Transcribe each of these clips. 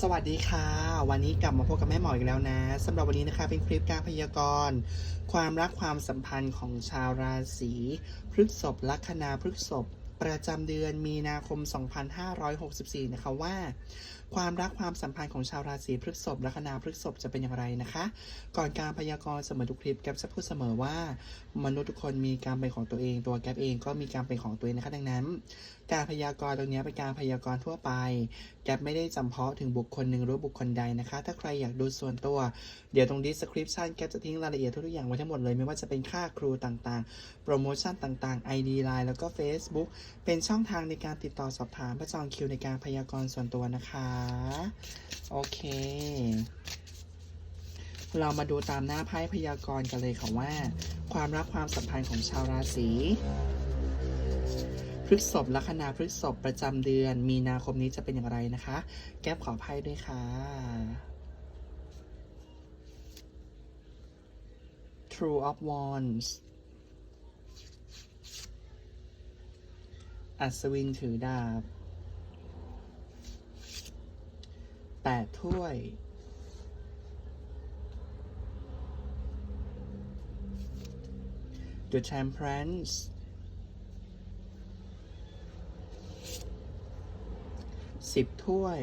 สวัสดีค่ะ วันนี้กลับมาพบกับแม่หมออีกแล้วนะสำหรับวันนี้นะคะเป็นคลิปการพยากรณ์ ความรักความสัมพันธ์ของชาวราศีพฤษภลัคนาพฤษภประจำเดือนมีนาคม 2564 นะคะว่า ความรักความสัมพันธ์ของชาวราศีพฤษภลัคนาพฤษภจะเป็นอย่างไรนะคะ ก่อนการพยากรณ์เสมอทุกคลิปแกปจะพูดเสมอว่า มนุษย์ทุกคนมีการเป็นของตัวเอง ตัวแกปเองก็มีการเป็นของตัวเองนะคะดังนั้นการพยากรณ์ตรงนี้เป็นการพยากรณ์ทั่วไปแก๊ปไม่ได้จำเพาะถึงบุคคลหนึ่งหรือบุคคลใดนะคะ ถ้าใครอยากดูส่วนตัว เดี๋ยวตรง description แก๊ปจะทิ้งรายละเอียดทุกอย่างไว้ทั้งหมดเลย ไม่ว่าจะเป็นค่าครูต่างๆ โปรโมชั่นต่างๆ ID Line แล้วก็ Facebook เป็นช่องทางในการติดต่อสอบถามประจองคิวในการพยากรณ์ส่วนตัวนะคะ โอเค เรามาดูตามหน้าไพ่พยากรณ์กันเลยค่ะว่า ความรักความสัมพันธ์ของชาวราศี พฤษภลัคนาพฤษภประจำเดือน มีนาคมนี้จะเป็นอย่างไรนะคะ แก้บขอไพ่ด้วยค่ะ True of Wands อัศวินถือดาบแปดถ้วย The Temperance สิบถ้วย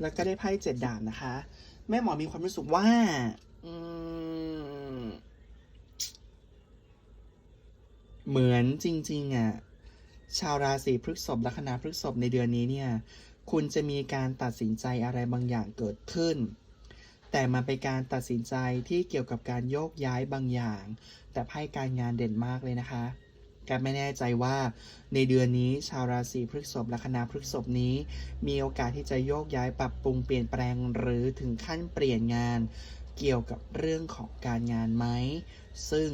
แล้วก็ได้ไพ่เจ็ดดาบนะคะ แม่หมอมีความรู้สึกว่า อืม เหมือนจริง ๆอะชาวราศีพฤษภลัคนาพฤษภในเดือนนี้เนี่ย คุณจะมีการตัดสินใจอะไรบางอย่างเกิดขึ้น แต่มันเป็นการตัดสินใจที่เกี่ยวกับการโยกย้ายบางอย่าง แต่ไพ่การงานเด่นมากเลยนะคะ แกไม่แน่ใจว่าในเดือนนี้ชาวราศีพฤษภลัคนาพฤษภนี้ มีโอกาสที่จะโยกย้ายปรับปรุงเปลี่ยนแปลงหรือถึงขั้นเปลี่ยนงาน เกี่ยวกับเรื่องของการงานไหม ซึ่ง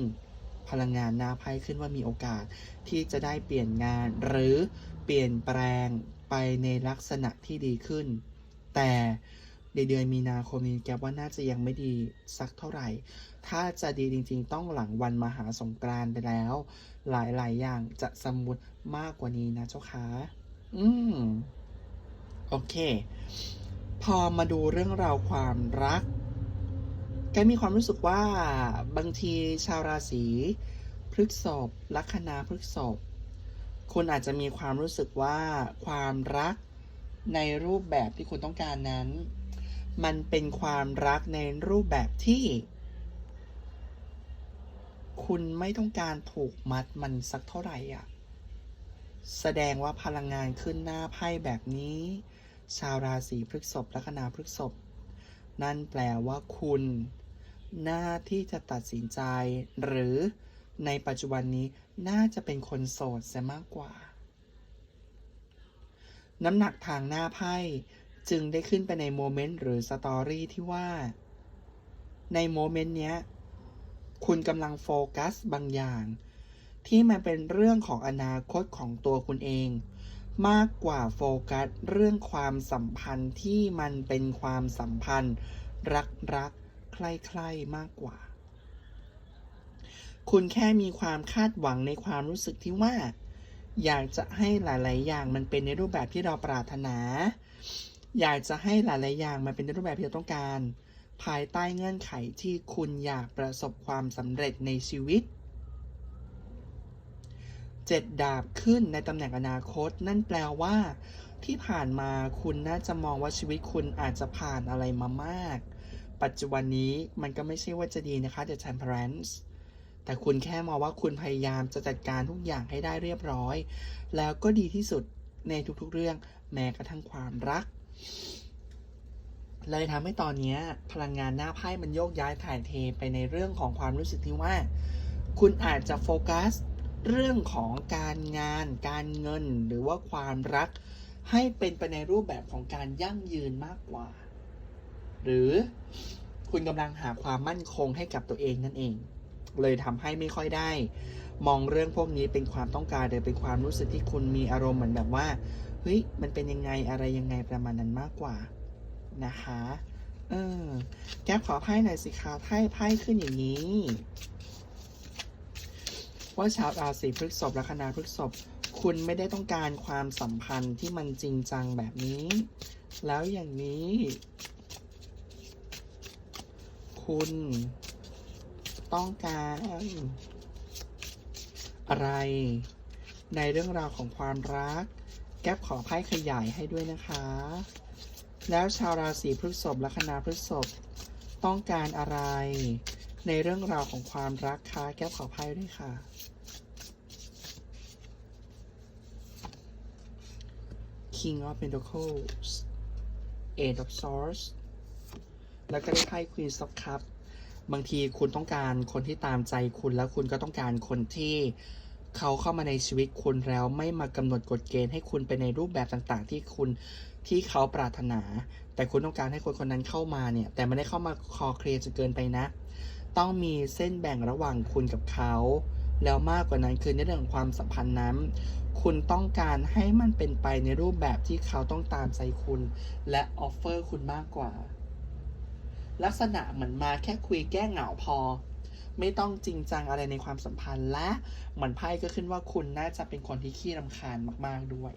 พลังงานหน้าไพ่ขึ้นว่ามีโอกาสที่จะได้เปลี่ยนงาน หรือเปลี่ยนแปลงไปในลักษณะที่ดีขึ้น แต่ ในเดือนมีนาคมนี้แกว่าน่าจะยังไม่ดีสักเท่าไหร่ ถ้าจะดีจริง ๆ ต้องหลังวันมหาสงกรานต์ไปแล้ว หลายๆอย่างจะสมมุติมากกว่านี้นะเจ้าคะอืม โอเค พอมาดูเรื่องราวความรัก แกมีความรู้สึกว่าบางทีชาวราศีพฤกษภลัคนาพฤกษภคุณอาจจะมีความรู้สึกว่าความรักในรูปแบบที่คุณต้องการนั้น มันเป็นความรักในรูปแบบที่ คุณไม่ต้องการผูกมัดมันสักเท่าไหร่อะ แสดงว่าพลังงานขึ้นหน้าไพ่แบบนี้ ชาวราศีพฤษภลัคนาพฤษภนั่นแปลว่าคุณ หน้าที่จะตัดสินใจ หรือในปัจจุบันนี้น่าจะเป็นคนโสดซะมากกว่า น้ำหนักทางหน้าไพ่ จึงได้ขึ้นไปในโมเมนต์หรือสตอรี่ที่ว่า ในโมเมนต์เนี้ย คุณกำลังโฟกัสบางอย่าง ที่มันเป็นเรื่องของอนาคตของตัวคุณเอง มากกว่าโฟกัสเรื่องความสัมพันธ์ที่มันเป็นความสัมพันธ์ รักรักใคร่ๆมากกว่า คุณแค่มีความคาดหวังในความรู้สึกที่ว่า อยากจะให้หลาย ๆ อย่างมันเป็นในรูปแบบที่เราปรารถนา อยากจะให้หลาย ๆ อย่างมันเป็นในรูปแบบที่เราต้องการ ภายใต้เงื่อนไขที่คุณอยากประสบความสำเร็จในชีวิตเจ็ดดาบขึ้นในตำแหน่งอนาคต นั่นแปลว่า ที่ผ่านมาคุณน่าจะมองว่าชีวิตคุณอาจจะผ่านอะไรมามาก ปัจจุบันนี้มันก็ไม่ใช่ว่าจะดีนะคะ The Temperance แต่คุณแค่มองว่าคุณพยายามจะจัดการทุกอย่างให้ได้เรียบร้อย แล้วก็ดีที่สุดในทุกๆเรื่องแม้กระทั่งความรัก เลยทำให้ตอนนี้พลังงานหน้าไพ่มันโยกย้ายถ่ายเทไปในเรื่องของความรู้สึกที่ว่า คุณอาจจะโฟกัสเรื่องของการงาน การเงินหรือว่าความรัก ให้เป็นไปในรูปแบบของการยั่งยืนมากกว่า หรือคุณกำลังหาความมั่นคงให้กับตัวเองนั่นเอง เลยทำให้ไม่ค่อยได้ มองเรื่องพวกนี้เป็นความต้องการหรือเป็นความรู้สึกที่คุณมีอารมณ์เหมือนแบบว่า เฮ้ยมันเป็นยังไงอะไรยังไงประมาณนั้นมากกว่านะคะเออแก๊ปขอไพ่หน่อยสิคะไพ่ไพ่ขึ้นอย่างนี้ ว่าชาวราศีพฤษภลัคนาพฤษภคุณไม่ได้ต้องการความสัมพันธ์ที่มันจริงจังแบบนี้ แล้วอย่างนี้ คุณต้องการอะไรในเรื่องราวของความรัก แก๊ปขอไพ่ขยายให้ด้วยนะคะ แล้วชาวราศีพฤษภและคณะพฤษภต้องการอะไร ในเรื่องราวของความรักคะแก้วขอไพ่ด้วยค่ะ King of Pentacles Eight of Swords แล้วก็ได้ไพ่ Queen of Cups บางทีคุณต้องการคนที่ตามใจคุณแล้วคุณก็ต้องการคนที่ เขาเข้ามาในชีวิตคุณแล้วไม่มากำหนดกฎเกณฑ์ให้คุณไปในรูปแบบต่างๆ ที่คุณที่เขาปรารถนา แต่คุณต้องการให้คนคนนั้นเข้ามาเนี่ย แต่ไม่ได้เข้ามาคอเคลียร์จนเกินไปนะ ต้องมีเส้นแบ่งระหว่างคุณกับเขาแล้วมากกว่านั้นคือในเรื่องความสัมพันธ์นั้น คุณต้องการให้มันเป็นไปในรูปแบบที่เขาต้องตามใจคุณ และออฟเฟอร์คุณมากกว่า ลักษณะเหมือนมาแค่คุยแก้เหงาพอ ไม่ต้องจริงจังอะไรในความสัมพันธ์และเหมือนไพ่ก็ขึ้นว่าคุณน่าจะเป็นคนที่ขี้รำคาญมาก ๆด้วย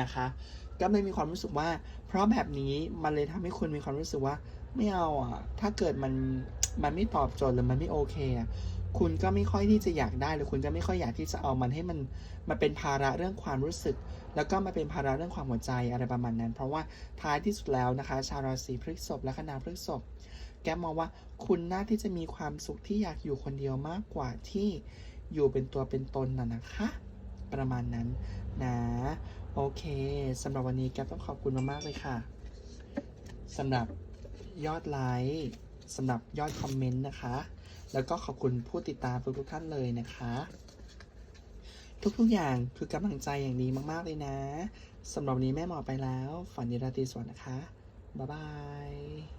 นะคะก็เลยมีความรู้สึกว่า เพราะแบบนี้มันเลยทำให้คุณมีความรู้สึกว่าไม่เอาอะ ถ้าเกิดมันมันไม่ตอบโจทย์หรือมันไม่โอเคอะคุณก็ไม่ค่อยที่จะอยากได้หรือคุณก็ไม่ค่อยอยากที่จะเอามันให้มันมาเป็นภาระเรื่องความรู้สึก แล้วก็มาเป็นภาระเรื่องความหัวใจอะไรประมาณนั้น เพราะว่าท้ายที่สุดแล้วนะคะ ชาวราศีพฤษภและคณะพฤษภ แกมองว่าคุณน่าที่จะมีความสุขที่อยากอยู่คนเดียวมากกว่าที่อยู่เป็นตัวเป็นตนน่ะนะคะ ประมาณนั้นนะโอเคสำหรับวันนี้แกต้องขอบคุณมากๆเลยค่ะสำหรับยอดไลค์สำหรับยอดคอมเมนต์นะคะ แล้วก็ขอบคุณผู้ติดตามทุกๆท่านเลยนะคะ ทุกๆอย่างคือกำลังใจอย่างดีมากๆเลยนะสำหรับวันนี้แม่หมอไปแล้ว ฝันดีราตรีสวัสดิ์นะคะ บ๊ายบาย